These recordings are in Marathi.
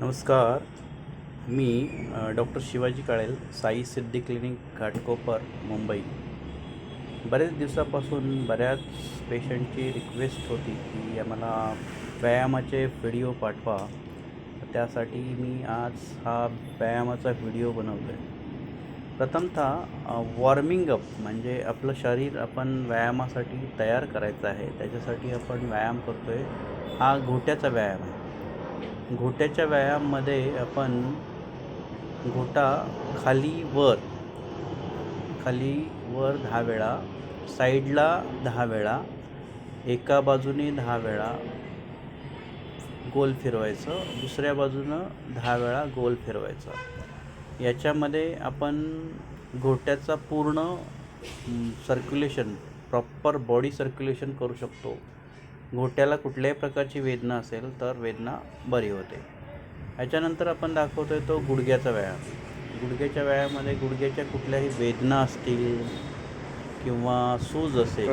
नमस्कार. मी डॉक्टर शिवाजी काळेल साई सिद्धी क्लिनिक घाटकोपर मुंबई. बरेच दिवसापासून बऱ्याच पेशंटची रिक्वेस्ट होती की आम्हाला व्यायामाचे व्हिडिओ पाठवा. त्यासाठी मी आज हा व्यायामाचा व्हिडिओ बनवतो आहे प्रथमतः वॉर्मिंग अप म्हणजे आपलं शरीर आपण व्यायामासाठी तयार करायचं आहे. त्याच्यासाठी आपण व्यायाम करतो आहे हा घोट्याचा व्यायाम आहे. घोट्याच्या व्यायाममध्ये आपण घोटा खाली वर खाली वर दहा वेळा साईडला दहा वेळा एका बाजूने दहा वेळा गोल फिरवायचं दुसऱ्या बाजूनं दहा वेळा गोल फिरवायचं. याच्यामध्ये आपण घोट्याचा पूर्ण सर्क्युलेशन प्रॉपर बॉडी सर्क्युलेशन करू शकतो. घोट्याला कुठल्याही प्रकारची वेदना असेल तर वेदना बरी होते. ह्याच्यानंतर आपण दाखवतो आहे तो गुडघ्याचा व्यायाम. गुडघ्याच्या व्यायामामध्ये गुडघ्याच्या कुठल्याही वेदना असतील किंवा सूज असेल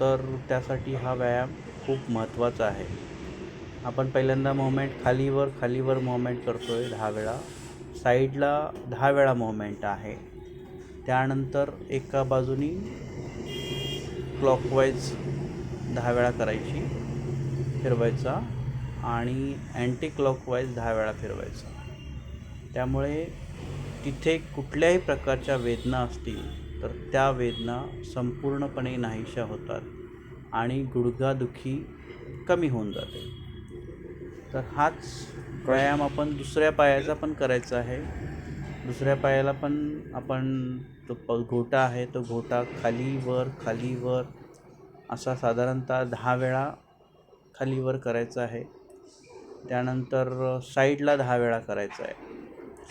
तर त्यासाठी हा व्यायाम खूप महत्त्वाचा आहे. आपण पहिल्यांदा मोमेंट खालीवर खालीवर मोमेंट करतो आहे दहा वेळा. साईडला दहा वेळा मोमेंट आहे. त्यानंतर एका बाजूनी क्लॉकवाईज दहा वेळा करायची फिरवायचा आणि अँटी क्लॉकवाईज दहा वेळा फिरवायचा. त्यामुळे तिथे कुठल्याही प्रकारच्या वेदना असतील तर त्या वेदना संपूर्णपणे नाहीशा होतात आणि गुडघादुखी कमी होऊन जाते. तर हाच व्यायाम आपण दुसऱ्या पायाचा पण करायचा आहे. दुसऱ्या पायाला पण आपण तो प घोटा आहे तो घोटा खाली वर खाली वर असा साधारणतः दहा वेळा खाली वर करायचा आहे. त्यानंतर साईडला दहा वेळा करायचा आहे.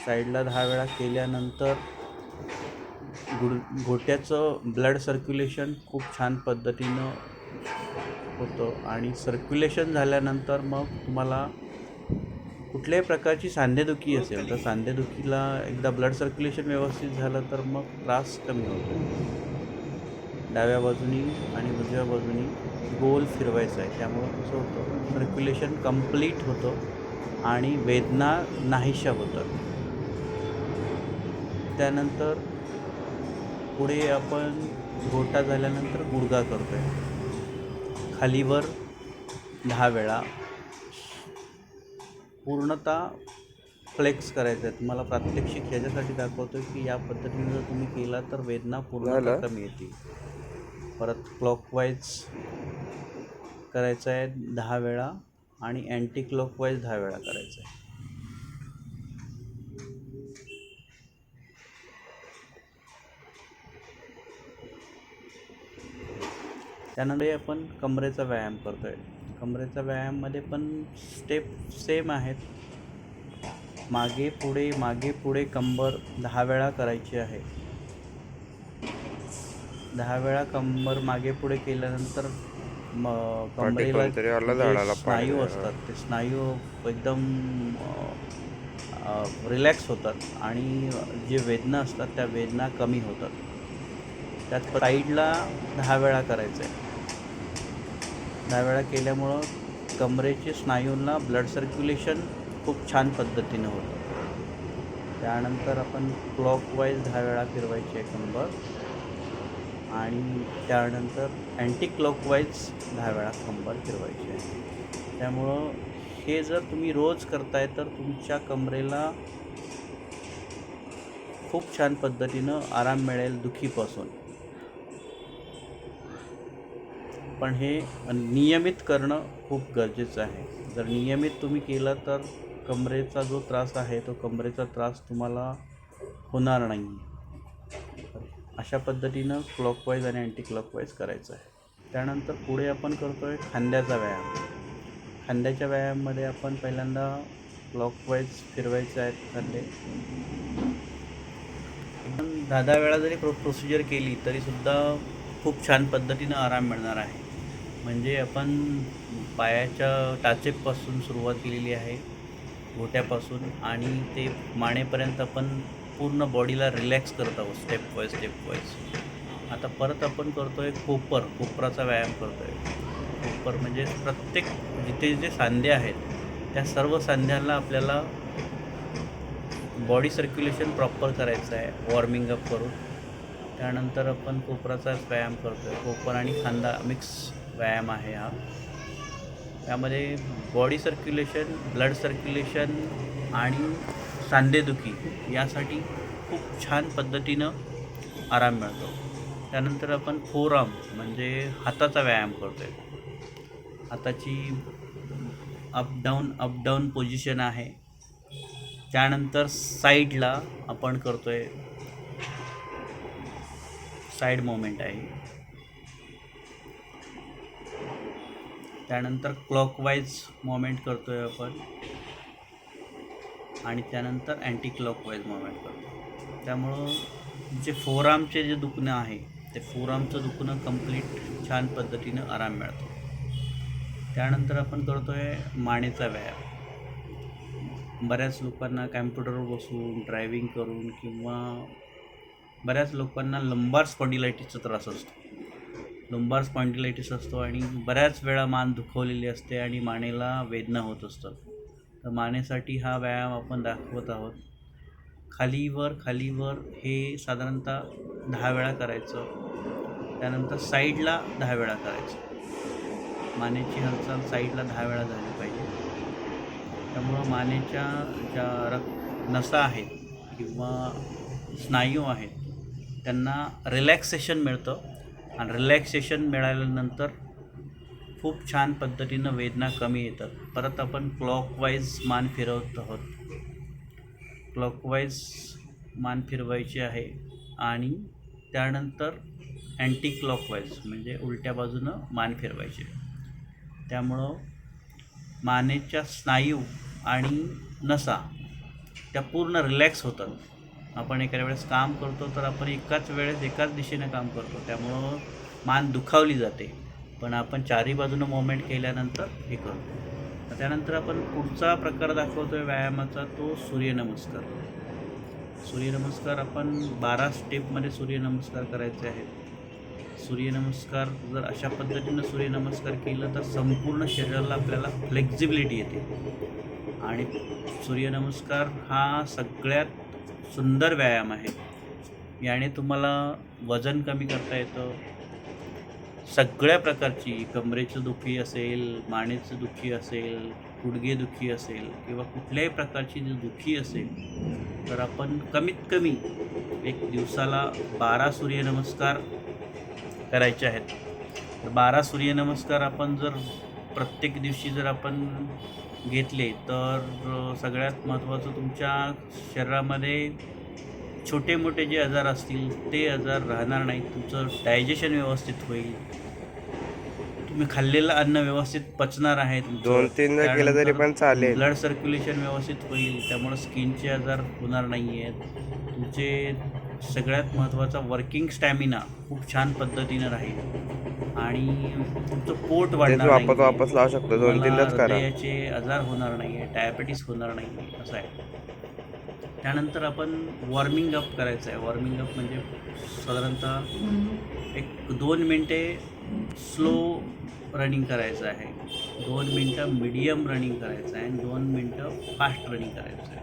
साईडला दहा वेळा केल्यानंतर गुड घोट्याचं ब्लड सर्क्युलेशन खूप छान पद्धतीनं होतं आणि सर्क्युलेशन झाल्यानंतर मग तुम्हाला कुठल्याही प्रकारची सांधेदुखी असेल तर सांधेदुखीला एकदा ब्लड सर्क्युलेशन व्यवस्थित झालं तर मग त्रास कमी होतो. डाव्या बाजूनी आणि उजव्या बाजूनी गोल फिरवायचं आहे. त्यामुळं कसं होतं? सर्क्युलेशन कंप्लीट होतं आणि वेदना नाहीशा होतात. त्यानंतर पुढे आपण घोटा झाल्यानंतर गुडघा करतो आहे खालीवर दहा वेळा पूर्णतः फ्लेक्स करायचं आहे. तुम्हाला प्रात्यक्षिक ह्याच्यासाठी दाखवतो की या पद्धतीने जर तुम्ही केला तर वेदना पूर्णतः झालं? कमी येतील. परत क्लॉकवाईज करायचं आहे दहा वेळा आणि अँटी क्लॉकवाईज दहा वेळा करायचं आहे त्यानंतर आपण कमरेचा व्यायाम करतो आहे कमरेचा व्यायाममध्ये पण स्टेप सेम आहेत. मागे पुढे मागे पुढे कंबर दहा वेळा करायची आहे. दहा वेळा कंबर मागे पुढे केल्यानंतर म जे स्नायू. असतात ते स्नायू एकदम रिलॅक्स होतात आणि जे वेदना असतात त्या वेदना कमी होतात. त्यात साईडला दहा वेळा करायचं आहे दहा वेळा केल्यामुळं कमरेचे स्नायूंना ब्लड सर्क्युलेशन खूप छान पद्धतीनं होतं. त्यानंतर आपण क्लॉकवाईज दहा वेळा फिरवायची आहे कंबर. आणि त्यानंतर अँटी क्लॉकवाईज दहा वेळा कंबर फिरवायची आहे. त्यामुळं हे जर तुम्ही रोज करताय तर तुमच्या कमरेला खूप छान पद्धतीनं आराम मिळेल दुखीपासून. पण हे नियमित करणं खूप गरजेचं आहे. जर नियमित तुम्ही केलं तर कमरेचा जो त्रास आहे तो कमरेचा त्रास तुम्हाला होणार नाही अशा पद्धतीनं क्लॉकवाईज आणि अँटी क्लॉकवाईज करायचं आहे. त्यानंतर पुढे आपण करतो आहे खांद्याचा व्यायाम. खांद्याच्या व्यायाममध्ये आपण पहिल्यांदा क्लॉकवाईज फिरवायचे आहेत खांदे. दहा दहा वेळा जरी प्रो प्रोसिजर केली तरीसुद्धा खूप छान पद्धतीनं आराम मिळणार आहे. म्हणजे आपण पायाच्या टाचेपासून सुरुवात केलेली आहे घोट्यापासून आणि ते मानेपर्यंत आपण पूर्ण बॉडीला रिलॅक्स करत आहोत स्टेप वाय स्टेप वाईज आता परत आपण करतो आहे कोपर कोपराचा व्यायाम करतो आहे कोपर म्हणजे प्रत्येक जिथे जे सांधे आहेत त्या सर्व सांध्यांना आपल्याला बॉडी सर्क्युलेशन प्रॉपर करायचं आहे वॉर्मिंग अप करून. त्यानंतर आपण कोपराचाच व्यायाम करतो आहे कोपर आणि खांदा मिक्स व्यायाम आहे हा. त्यामध्ये बॉडी सर्क्युलेशन ब्लड सर्क्युलेशन आणि सांधेदुखी यासाठी खूप छान पद्धतीनं आराम मिळतो. त्यानंतर आपण फोराम म्हणजे हाताचा व्यायाम करतो आहे हाताची अपडाऊन अपडाऊन पोझिशन आहे. त्यानंतर साईडला आपण करतो आहे साईड मोमेंट आहे. त्यानंतर क्लॉकवाईज मोमेंट करतो आहे आपण. आणि त्यानंतर अँटी क्लॉकवाईज मुवमेंट करतो. त्यामुळं जे फोरामचे जे दुखणं आहे ते फोरामचं दुखणं कंप्लीट छान पद्धतीनं आराम मिळतो. त्यानंतर आपण करतो आहे मानेचा व्यायाम. बऱ्याच लोकांना कॅम्प्युटरवर बसून ड्रायव्हिंग करून किंवा बऱ्याच लोकांना लंबार स्पॉन्डिलायटिसचा त्रास असतो. लंबार स्पॉन्डिलायटिस असतो आणि बऱ्याच वेळा मान दुखवलेली असते आणि मानेला वेदना होत असतात. तर मानेसाठी हा व्यायाम आपण दाखवत आहोत. खालीवर खालीवर हे साधारणतः दहा वेळा करायचं. त्यानंतर साईडला दहा वेळा करायचं. मानेची हालचाल साईडला दहा वेळा झाली पाहिजे. त्यामुळं मानेच्या ज्या रक नसा आहेत किंवा स्नायू आहेत त्यांना रिलॅक्सेशन मिळतं. आणि रिलॅक्सेशन मिळाल्यानंतर खूप छान पद्धतीनं वेदना कमी येतात. परत आपण क्लॉकवाईज मान फिरवत आहोत. क्लॉकवाईज मान फिरवायची आहे आणि त्यानंतर अँटी क्लॉकवाईज म्हणजे उलट्या बाजूनं मान फिरवायचे. त्यामुळं मानेच्या स्नायू आणि नसा त्या पूर्ण रिलॅक्स होतात. आपण एखाद्या वेळेस काम करतो तर आपण एकाच वेळेस एकाच दिशेने काम करतो. त्यामुळं मान दुखावली जाते. पण आपण चारही बाजूनं मोमेंट केल्यानंतर हे करतो त्यानंतर आपण पुढचा प्रकार दाखवतो आहे व्यायामाचा तो सूर्यनमस्कार. सूर्यनमस्कार आपण बारा स्टेपमध्ये सूर्यनमस्कार करायचे आहेत. सूर्यनमस्कार जर अशा पद्धतीनं सूर्यनमस्कार केलं तर संपूर्ण शरीराला आपल्याला फ्लेक्झिबिलिटी येते. आणि सूर्यनमस्कार हा सगळ्यात सुंदर व्यायाम आहे. याने तुम्हाला वजन कमी करता येतं सगळ्या प्रकारची कमरेचं दुखी असेल मानेचं दुखी असेल गुडघे दुखी असेल किंवा कुठल्याही प्रकारची जी दुखी असेल तर आपण कमीत कमी एक दिवसाला बारा सूर्यनमस्कार करायचे आहेत. तर बारा सूर्यनमस्कार आपण जर प्रत्येक दिवशी जर आपण घेतले तर सगळ्यात महत्त्वाचं तुमच्या शरीरामध्ये छोटे मोठे जे आजार असतील ते आजार राहणार नाहीत. तुमचं डायजेशन व्यवस्थित होईल. तुम्ही खाल्लेलं अन्न व्यवस्थित पचणार आहे. दोन तीन केलं तरी पण चालेल. ब्लड सर्क्युलेशन व्यवस्थित होईल. त्यामुळं स्किनचे आजार होणार नाही आहेत तुमचे सगळ्यात महत्त्वाचा वर्किंग स्टॅमिना खूप छान पद्धतीनं राहील. आणि तुमचं पोट वाढणार वापस लावू शकतो. दोन तीनदाच हृदयाचे आजार होणार नाही आहे डायबेटीस होणार नाही असं आहे. त्यानंतर आपण वॉर्मिंग अप करायचं आहे. वॉर्मिंग अप म्हणजे साधारणतः एक दोन मिनटे स्लो रनिंग करायचं आहे. दोन मिनटं मिडियम रनिंग करायचं आहे. आणि दोन मिनटं फास्ट रनिंग करायचं आहे.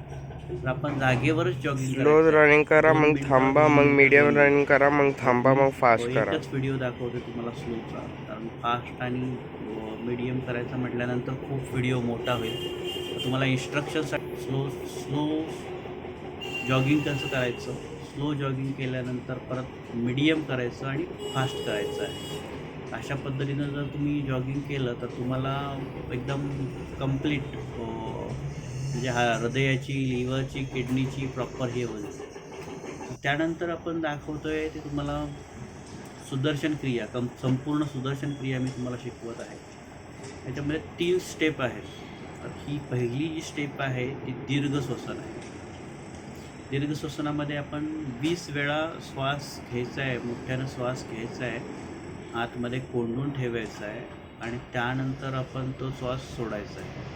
तर आपण जागेवरच जॉगिंग स्लो रनिंग करा मग थांबा मग मीडियम रनिंग करा मग थांबा मग फास्ट करा. एकच व्हिडिओ दाखवतो तुम्हाला स्लोचा कारण फास्ट आणि मीडियम करायचं म्हटल्यानंतर खूप व्हिडिओ मोठा होईल. तुम्हाला इन्स्ट्रक्शनसाठी स्लो स्लो जॉगिंग कसं करायचं? स्लो जॉगिंग केल्यानंतर परत मिडियम करायचं आणि फास्ट करायचं आहे. अशा पद्धतीनं जर तुम्ही जॉगिंग केलं तर तुम्हाला एकदम कंप्लीट म्हणजे हा हृदयाची लिव्हरची किडनीची प्रॉपर हे होईल. त्यानंतर आपण दाखवतो आहे ते तुम्हाला सुदर्शन क्रिया कम संपूर्ण सुदर्शन क्रिया मी तुम्हाला शिकवत आहे. त्याच्यामध्ये तीन स्टेप आहेत. तर ही पहिली जी स्टेप आहे ती दीर्घ श्वसन आहे. दीर्घ श्वसनामध्ये आपण वीस वेळा श्वास घ्यायचा आहे मोठ्यानं श्वास घ्यायचा आहे आतमध्ये कोंडून ठेवायचा आहे आणि त्यानंतर आपण तो श्वास सोडायचा आहे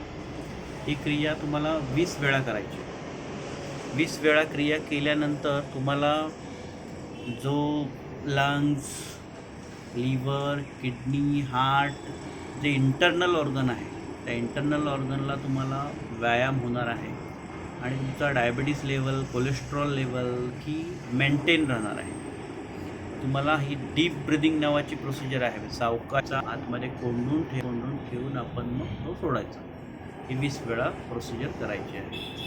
ही क्रिया तुम्हाला वीस वेळा करायची आहे. वीस वेळा क्रिया केल्यानंतर तुम्हाला जो लंग्स लिव्हर किडनी हार्ट जे इंटरनल ऑर्गन आहे त्या इंटरनल ऑर्गनला तुम्हाला व्यायाम होणार आहे आणि तुमचा डायबिटीस लेवल कोलेस्ट्रॉल लेवल ही मेंटेन राहणार आहे. तुम्हाला ही डीप ब्रिदिंग नावाची प्रोसिजर आहे. सावकाचा आतमध्ये कोंडून ठेव कोंडून ठेवून आपण मग तो सोडायचा. ही वीस वेळा प्रोसिजर करायची आहे.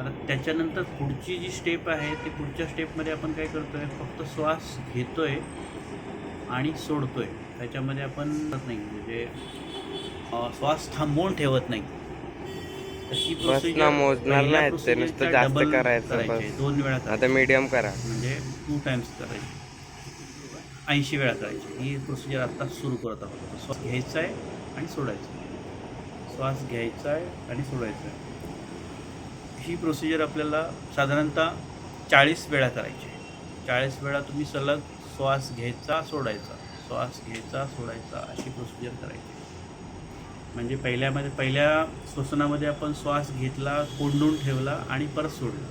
आता त्याच्यानंतर पुढची जी स्टेप आहे ते पुढच्या स्टेपमध्ये आपण काय करतो आहे फक्त श्वास घेतो आहे आणि सोडतो आहे त्याच्यामध्ये आपण नाही. म्हणजे श्वास थांबवून ठेवत नाही. तशी बस ना, मोजणार नाही, ते नुसतं जास्त करायचं बस. दोन वेळा. आता मीडियम करा. म्हणजे टू टाइम्स करायचे. ऐंशी वेळा करायची. ही प्रोसिजर आत्ता सुरू करत आहोत श्वास घ्यायचा आहे आणि सोडायचा आहे. श्वास घ्यायचा आहे आणि सोडायचा आहे. ही प्रोसिजर आपल्याला साधारणतः चाळीस वेळा करायची आहे. चाळीस वेळा तुम्ही सलग श्वास घ्यायचा सोडायचा. श्वास घ्यायचा सोडायचा अशी प्रोसिजर करायची म्हणजे पहिल्यामध्ये पहिल्या श्वसनामध्ये आपण श्वास घेतला कोंडून ठेवला आणि परत सोडला.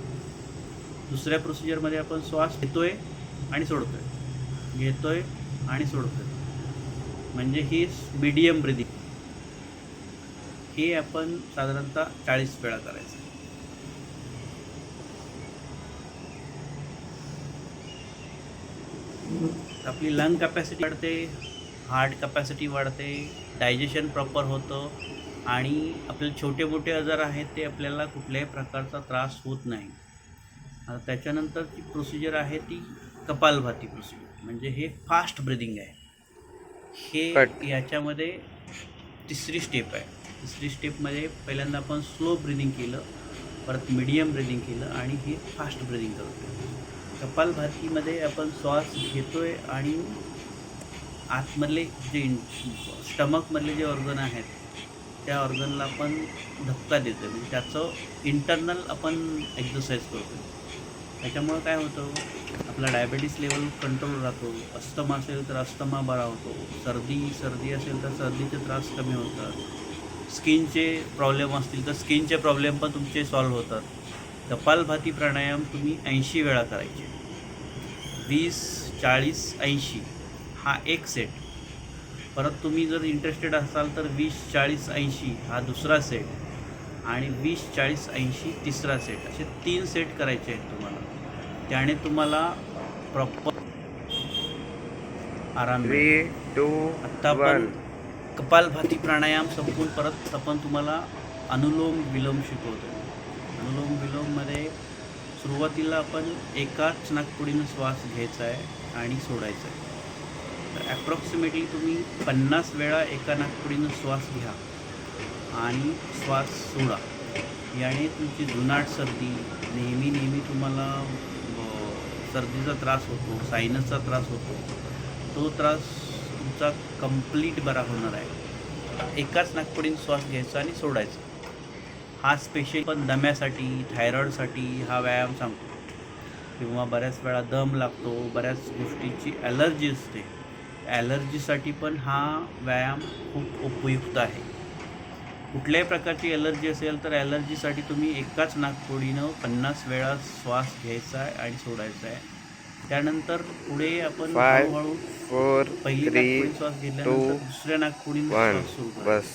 दुसऱ्या प्रोसिजरमध्ये आपण श्वास घेतोय आणि सोडतोय. घेतोय आणि सोडतोय. म्हणजे ही मीडियम ब्रिदिंग हे आपण साधारणतः चाळीस वेळा करायचं. आपली लंग कॅपॅसिटी वाढते. हार्ट कॅपॅसिटी वाढते डायजेशन प्रॉपर होतं आणि आपले छोटे मोठे आजार आहेत ते आपल्याला कुठल्याही प्रकारचा त्रास होत नाही. आता त्याच्यानंतरची प्रोसिजर आहे ती कपालभाती प्रोसिजर म्हणजे हे फास्ट ब्रिदिंग आहे. हे. याच्यामध्ये तिसरी स्टेप आहे. तिसरी स्टेपमध्ये पहिल्यांदा आपण स्लो ब्रिदिंग केलं परत मिडियम ब्रिदिंग केलं आणि हे फास्ट ब्रिदिंग करतो कपालभातीमध्ये आपण श्वास घेतोय आणि आतमधले जे स्टमकमधले जे ऑर्गन आहेत त्या ऑर्गनला आपण धक्का देतो म्हणजे त्याचं इंटरनल आपण एक्झरसाईज करतो त्याच्यामुळं काय होतं आपला डायबेटीस लेवल कंट्रोल राहतो अस्थमा असेल तर अस्थमा बरा होतो सर्दी सर्दी असेल तर सर्दीचे त्रास कमी होतात स्किनचे प्रॉब्लेम असतील तर स्किनचे प्रॉब्लेम पण तुमचे सॉल्व्ह होतात. कपालभाती प्राणायाम तुम्ही ऐंशी वेळा करायचे. वीस चाळीस ऐंशी. हा एक सेट परत तुम्ही जर इंटरेस्टेड असाल तर वीस चाळीस ऐंशी हा दुसरा सेट आणि वीस चाळीस ऐंशी तिसरा सेट असे तीन सेट करायचे आहेत तुम्हाला. त्याने तुम्हाला प्रॉपर आराम टू आत्ता वन कपालभाती प्राणायाम संपून परत आपण तुम्हाला अनुलोम विलोम शिकवतो. अनुलोम विलोममध्ये सुरुवातीला आपण एकाच नागपुडीनं श्वास घ्यायचा आहे आणि सोडायचा आहे. तर ॲप्रॉक्सिमेटली तुम्ही पन्नास वेळा एका नागपुडीनं श्वास घ्या आणि श्वास सोडा. याने तुमची जुनाट सर्दी नेहमी नेहमी तुम्हाला सर्दीचा त्रास होतो सायनसचा त्रास होतो. तो त्रास तुमचा कंप्लीट बरा होणार आहे. एकाच नागपुडीनं श्वास घ्यायचा आणि सोडायचा. हा स्पेशल पण दम्यासाठी थायरॉईडसाठी हा व्यायाम सांगतो. किंवा बऱ्याच वेळा दम लागतो बऱ्याच गोष्टीची ॲलर्जी असते. ॲलर्जीसाठी पण हा व्यायाम खूप उपयुक्त आहे. कुठल्याही प्रकारची ॲलर्जी असेल तर ॲलर्जीसाठी तुम्ही एकाच नागपुडीनं पन्नास वेळा श्वास घ्यायचा आहे आणि सोडायचा आहे. त्यानंतर पुढे आपण हळूहळू पहिली नागपुडी श्वास घेतल्यानंतर दुसऱ्या नागपुडीने श्वास सुरू करायचा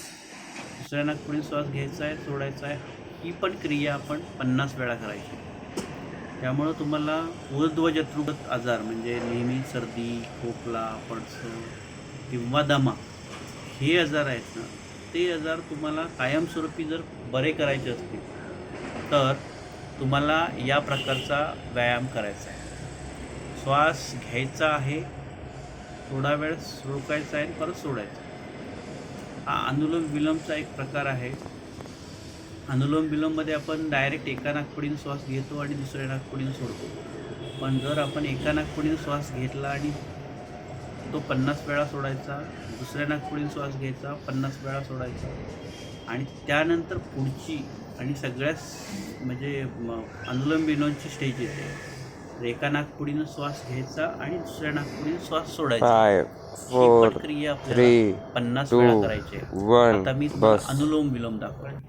दुसऱ्या नागपुडीने श्वास घ्यायचा आहे सोडायचा आहे ही पण क्रिया आपण पन्नास वेळा करायची. त्यामुळं तुम्हाला ऊर्ध्वजत्रुगत आजार म्हणजे नेहमी सर्दी खोकला पडसं किंवा दमा हे आजार आहेत ना ते आजार तुम्हाला कायमस्वरूपी जर बरे करायचे असतील तर तुम्हाला या प्रकारचा व्यायाम करायचा आहे. श्वास घ्यायचा आहे थोडा वेळ रोकायचा आहे परत सोडायचा हा अनुलोम विलोमचा एक प्रकार आहे. अनुलोम विलोममध्ये आपण डायरेक्ट एका नागपुडीनं श्वास घेतो आणि दुसऱ्या नागपुडीनं सोडतो. पण जर आपण एका नागपुडीनं श्वास घेतला आणि तो पन्नास वेळा सोडायचा दुसऱ्या नागपुडीनं श्वास घ्यायचा पन्नास वेळा सोडायचा आणि त्यानंतर पुढची आणि सगळ्यात म्हणजे अनुलोम विलोमची स्टेज येते. एका नागपुडीनं श्वास घ्यायचा आणि दुसऱ्या नागपुडीनं श्वास सोडायचा. फाय ही फोर पण क्रिया थ्री आपल्याला पन्नास वेळा करायची आता मी अनुलोम विलोम दाखवेन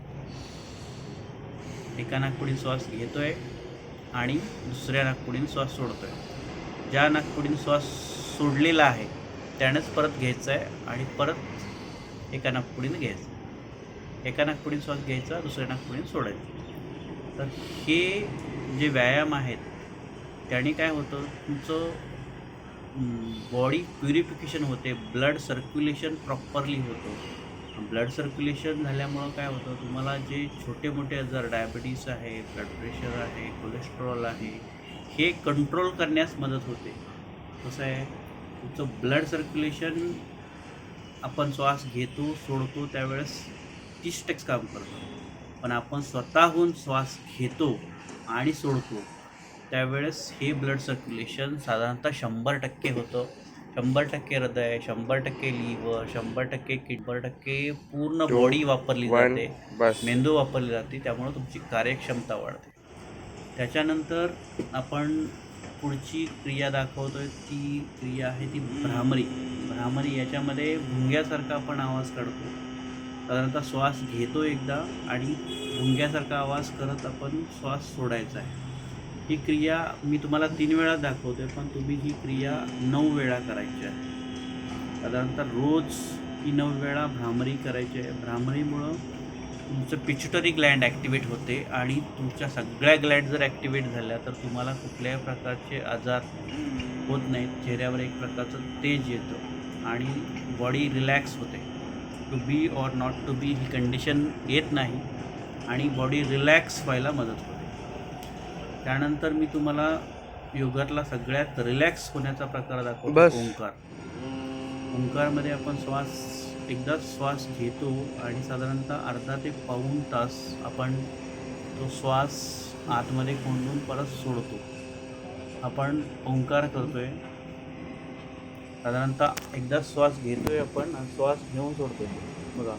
एका नागपुडीन श्वास घेतोय आणि दुसऱ्या नागपुडीन श्वास सोडतोय. ज्या नागपुडीन श्वास सोडलेला आहे त्यानेच परत घ्यायचा आहे आणि परत एका नागपुडीनं घ्यायचं. एका नागपुडीन श्वास घ्यायचा दुसऱ्या नागपुडीन सोडायचा. तर हे जे व्यायाम आहेत त्याने काय होतं तुमचं बॉडी प्युरिफिकेशन होते ब्लड सर्क्युलेशन प्रॉपरली होतं. ब्लड सर्क्युलेशन झाल्यामुळं काय होतं तुम्हाला जे छोटे मोठे आजार डायबिटीस आहे ब्लड प्रेशर आहे कोलेस्ट्रॉल आहे हे कंट्रोल करण्यास मदत होते. कसं आहे तुमचं ब्लड सर्क्युलेशन आपण श्वास घेतो सोडतो त्यावेळेस तीस टक्के काम करतो. पण आपण स्वतःहून श्वास घेतो आणि सोडतो त्यावेळेस हे ब्लड सर्क्युलेशन साधारणतः शंभर टक्के होतं. शंभर टक्के हृदय शंभर टक्के लिव्हर शंभर टक्के शंभर टक्के पूर्ण बॉडी वापरली जाते. बस. मेंदू वापरली जाते त्यामुळं तुमची कार्यक्षमता वाढते. त्याच्यानंतर आपण पुढची क्रिया दाखवतोय ती क्रिया आहे ती भ्रामरी. भ्रामरी याच्यामध्ये भुंग्यासारखा आपण आवाज काढतो. साधारणतः श्वास घेतो एकदा आणि भुंग्यासारखा आवाज करत आपण श्वास सोडायचा आहे. ही क्रिया मी तुम्हाला तीन वेळा दाखवतोय पण तुम्ही ही क्रिया नऊ वेळा करायची आहे. साधारणतः रोज ही नऊ वेळा भ्रामरी करायची आहे. भ्रामरीमुळं तुमचं पिच्युटरी ग्लँड ॲक्टिवेट होते आणि तुमच्या सगळ्या ग्लँड जर ॲक्टिवेट झाल्या तर तुम्हाला कुठल्याही प्रकारचे आजार होत नाहीत. चेहऱ्यावर एक प्रकारचं तेज येतं आणि बॉडी रिलॅक्स होते. To be or not to be he condition येत नाही आणि बॉडी रिलॅक्स व्हायला मदत होते. त्यानंतर मी तुम्हाला योगातला सगळ्यात रिलॅक्स होण्याचा प्रकार दाखवतो. ओंकार. ओंकारमध्ये आपण श्वास एकदाच श्वास घेतो आणि साधारणतः अर्धा ते पाऊण तास आपण तो श्वास आतमध्ये कोंडून परत सोडतो. आपण ओंकार करतोय. साधारणतः एकदा श्वास घेतोय आपण आणि श्वास घेऊन सोडतोय. बघा.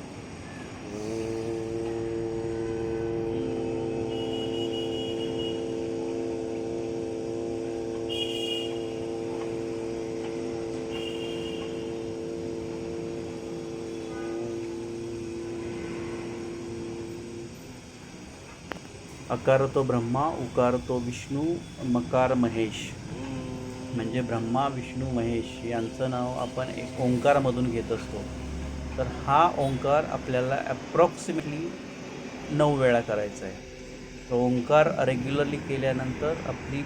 अकार तो ब्रह्मा उकार तो विष्णू मकार महेश. म्हणजे ब्रह्मा विष्णू महेश यांचं नाव आपण एक ओंकारमधून घेत असतो. तर हा ओंकार आपल्याला ॲप्रॉक्सिमेटली नऊ वेळा करायचा आहे. तो ओंकार रेग्युलरली केल्यानंतर आपली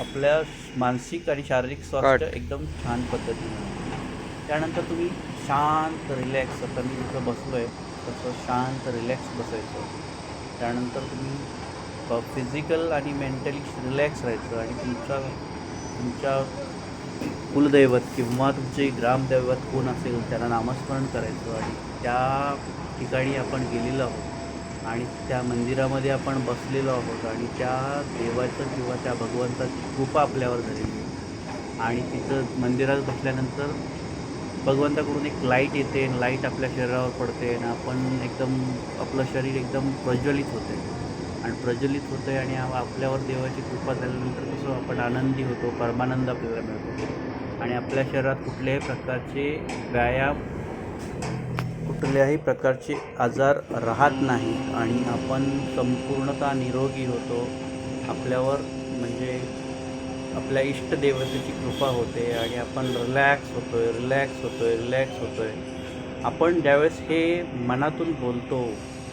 आपल्या मानसिक आणि शारीरिक स्वास्थ्य. एकदम छान पद्धतीने. त्यानंतर तुम्ही शांत रिलॅक्स आता मी जिथं बसलो आहे तसं शांत रिलॅक्स बसायचं. त्यानंतर तुम्ही फिजिकल आणि मेंटली रिलॅक्स राहायचं आणि तुमच्या तुमच्या कुलदैवत किंवा तुमचे ग्रामदैवत कोण असेल त्याला नामस्मरण करायचं आणि त्या ठिकाणी आपण गेलेलो आहोत. आणि त्या मंदिरामध्ये आपण बसलेलो आहोत आणि त्या देवाचं किंवा त्या भगवंताची कृपा आपल्यावर झालेली आहे. आणि तिथं मंदिरात बसल्यानंतर भगवंताकडून एक लाइट येते लाइट आपल्या शरीरावर पडते आणि आपण एकदम आपलं शरीर एकदम प्रज्वलित होते. आणि प्रज्वलित होतं आहे आणि आपल्यावर देवाची कृपा झाल्यानंतर कसं आपण आनंदी होतो परमानंद आपल्याला मिळतो. आणि आपल्या शरीरात कुठल्याही प्रकारचे व्यायाम कुठल्याही प्रकारचे आजार राहत नाही आणि आपण संपूर्णतः निरोगी होतो आपल्यावर म्हणजे आपल्या इष्टदेवतेची कृपा होते आणि आपण रिलॅक्स होतो आहे रिलॅक्स होतो आहे रिलॅक्स होतो आहे आपण ज्यावेळेस हे मनातून बोलतो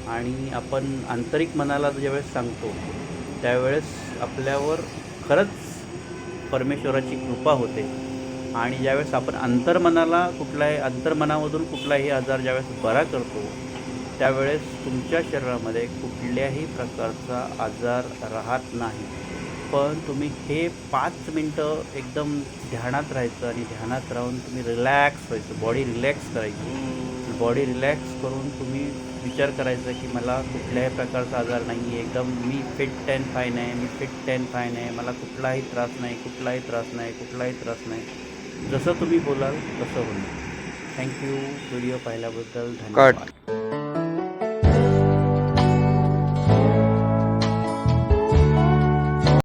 आणि आपण आंतरिक मनाला ज्यावेळेस सांगतो त्यावेळेस आपल्यावर खरंच परमेश्वराची कृपा होते. आणि ज्यावेळेस आपण अंतर्मनाला कुठलाही अंतर्मनामधून कुठलाही आजार ज्यावेळेस बरा करतो त्यावेळेस तुमच्या शरीरामध्ये कुठल्याही प्रकारचा आजार राहत नाही. पण तुम्ही हे पाच मिनटं एकदम ध्यानात राहायचं आणि ध्यानात राहून तुम्ही रिलॅक्स व्हायचं बॉडी रिलॅक्स करायची. बॉडी रिलॅक्स करून तुम्ही विचार करायचा की मला कुठल्याही प्रकारचा आजार नाही आहे एकदम मी फिट अँड फाईन आहे मी फिट अँड फाईन आहे. मला कुठलाही त्रास नाही कुठलाही त्रास नाही कुठलाही त्रास नाही. जसं तुम्ही बोलाल तसं होईल. थँक्यू व्हिडिओ पाहिल्याबद्दल धन्यवाद.